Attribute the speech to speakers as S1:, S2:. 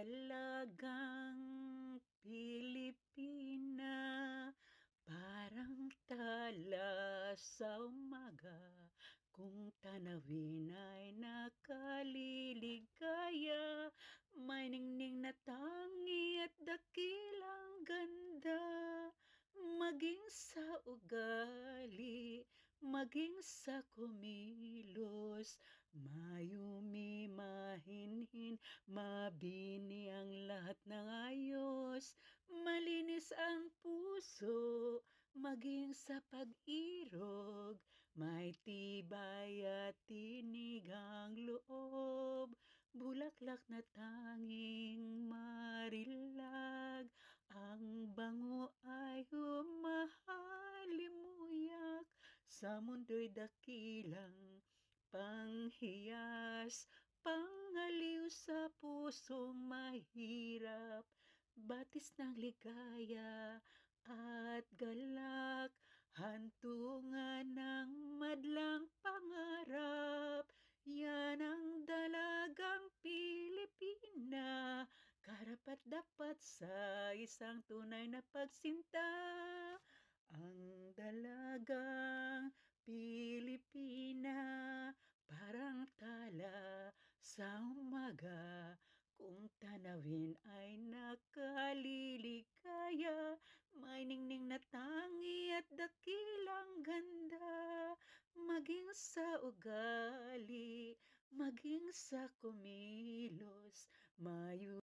S1: dalagang Pilipina Parang tala sa umaga. Kung tanawin ay nakaliligaya May ningning na tangi at dakilang ganda. Maging sa ugali, maging sa kumilos Mayumi, mahinhin, mabini ang lahat ng ayos Malinis ang puso, maging sa pag-irog May tibay at tinig ang loob. Bulaklak na tanging marilag Ang bango ay humahalimuyak Sa mundo'y dakilang panghiyas Pangaliw sa pusong mahirap Batis ng ligaya at galak Hantungan ng madlang pangarap. Yan ang dalagang Pilipina Karapat-dapat sa isang tunay na pagsinta. Ang dalagang Pilipina Parang tala sa umaga tanawin ay nakaliligaya May ningning na tangi at dakilang ganda. Maging sa ugali, maging sa kumilos Mayu